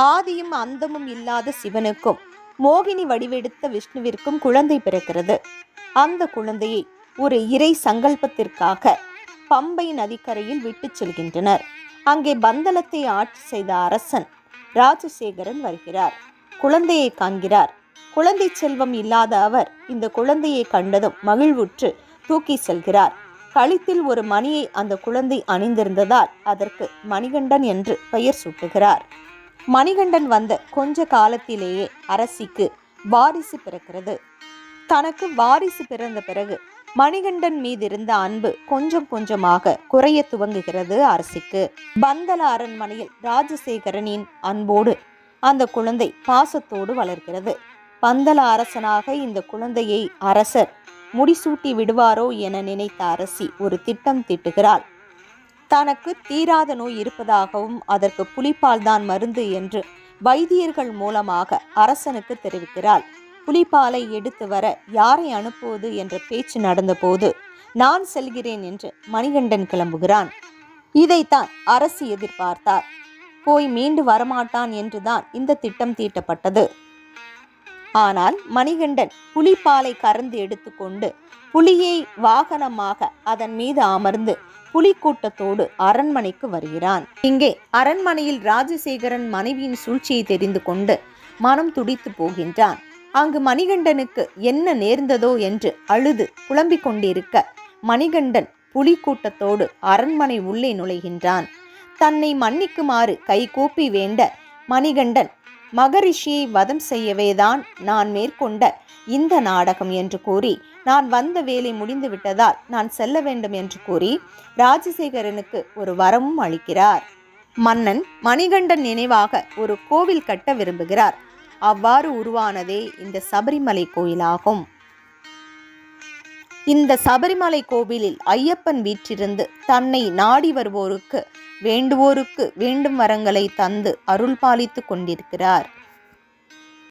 ஆதியும் அந்தமும் இல்லாத சிவனுக்கும் மோகினி வடிவெடுத்த விஷ்ணுவிற்கும் குழந்தை பிறக்கிறது. அந்த குழந்தையை ஒரு இறை சங்கல்பத்திற்காக பம்பை நதிக்கரையில் விட்டுச் செல்கின்றனர். அங்கே பந்தலத்தை ஆட்சி செய்த அரசன் ராஜசேகரன் வருகிறார். குழந்தையை காண்கிறார். குழந்தை செல்வம் இல்லாத அவர் இந்த குழந்தையை கண்டதும் மகிழ்வுற்று தூக்கி செல்கிறார். கழுத்தில் ஒரு மணியை அந்த குழந்தை அணிந்திருந்ததால் அதற்கு மணிகண்டன் என்று பெயர் சூட்டுகிறார். மணிகண்டன் வந்த கொஞ்ச காலத்திலேயே அரசிக்கு வாரிசு பிறக்கிறது. தனக்கு வாரிசு பிறந்த பிறகு மணிகண்டன் மீதிருந்த அன்பு கொஞ்சம் கொஞ்சமாக குறைய துவங்குகிறது அரசிக்கு. பந்தல அரண்மனையில் ராஜசேகரனின் அன்போடு அந்த குழந்தை பாசத்தோடு வளர்கிறது. பந்தல அரசனாக இந்த குழந்தையை அரசர் முடிசூட்டி விடுவாரோ என நினைத்த அரசி ஒரு திட்டம் திட்டுகிறாள். தனக்கு தீராத நோய் இருப்பதாகவும் அதற்கு புலிப்பால் தான் மருந்து என்று வைத்தியர்கள் மூலமாக அரசனுக்கு தெரிவிக்கிறாள் புலிப்பாலை எடுத்து வர யாரை அனுப்புவது என்ற பேச்சு நடந்தபோது நான் செல்கிறேன் என்று மணிகண்டன் கிளம்புகிறான். இதைத்தான் அரசு எதிர்பார்த்தார். போய் மீண்டு வரமாட்டான் என்றுதான் இந்த திட்டம் தீட்டப்பட்டது. ஆனால் மணிகண்டன் புலிப்பாலை கறந்து எடுத்துக்கொண்டு புலியை வாகனமாக அதன் மீது அமர்ந்து புலிக்கூட்டத்தோடு அரண்மனைக்கு வருகிறான். இங்கே அரண்மனையில் ராஜசேகரன் மனைவியின் சூழ்ச்சியை தெரிந்து கொண்டு மனம் துடித்து போகின்றான். அங்கு மணிகண்டனுக்கு என்ன நேர்ந்ததோ என்று அழுது புலம்பிக் கொண்டிருக்க மணிகண்டன் புலிக்கூட்டத்தோடு அரண்மனை உள்ளே நுழைகின்றான். தன்னை மன்னிக்குமாறு கைகூப்பி வேண்ட மணிகண்டன் மகரிஷியை வதம் செய்யவேதான் நான் மேற்கொண்ட இந்த நாடகம் என்று கூறி நான் வந்த வேலை முடிந்து விட்டதால் நான் செல்ல வேண்டும் என்று கூறி ராஜசேகரனுக்கு ஒரு வரமும் அளிக்கிறார். மன்னன் மணிகண்டன் நினைவாக ஒரு கோவில் கட்ட விரும்புகிறார். அவ்வாறு உருவானதே இந்த சபரிமலை கோயிலாகும். இந்த சபரிமலை கோவிலில் ஐயப்பன் வீற்றிருந்து தன்னை நாடி வருவோருக்கு வேண்டுவோருக்கு வேண்டும் வரங்களை தந்து அருள் பாலித்து கொண்டிருக்கிறார்.